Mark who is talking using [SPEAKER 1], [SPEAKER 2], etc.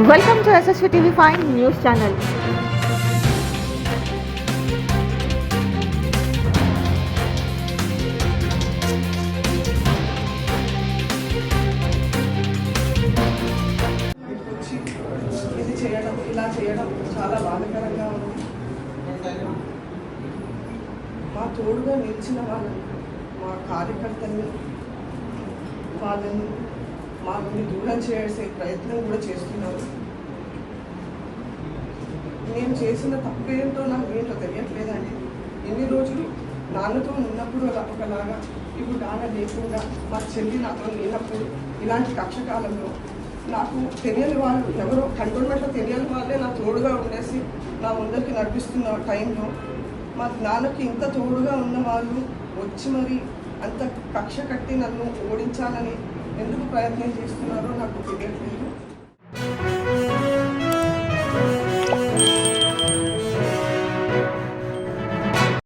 [SPEAKER 1] Welcome to SSV TV five news channel
[SPEAKER 2] ఇది చేయడం ఇలా చేయడం చాలా బాధకరంగా ఉంది మా తోడుగా నిలిచిన వాళ్ళని మా కార్యకర్తల్ని వాళ్ళని మా నుండి దూరం చేసే ప్రయత్నం కూడా చేస్తున్నారు. నేను చేసిన తప్పేంటో నాకు ఏంటో తెలియట్లేదండి. ఎన్ని రోజులు నాన్నతో ఉన్నప్పుడు ఒకలాగా ఇప్పుడు నాన్న లేకుండా మా చెల్లి నాతో లేనప్పుడు ఇలాంటి కక్షకాలంలో నాకు తెలియని వాళ్ళు ఎవరో కంటోన్మెంట్లో తెలియని వాళ్ళే నా తోడుగా ఉండేసి నా ముందరికి నడిపిస్తున్న టైంలో మా నాన్నకి ఇంత తోడుగా ఉన్న వాళ్ళు వచ్చి మరి అంత కక్ష కట్టి నన్ను ఓడించాలని ఎందుకు ప్రయత్నం చేస్తున్నారో నాకు తెలియట్లేదు.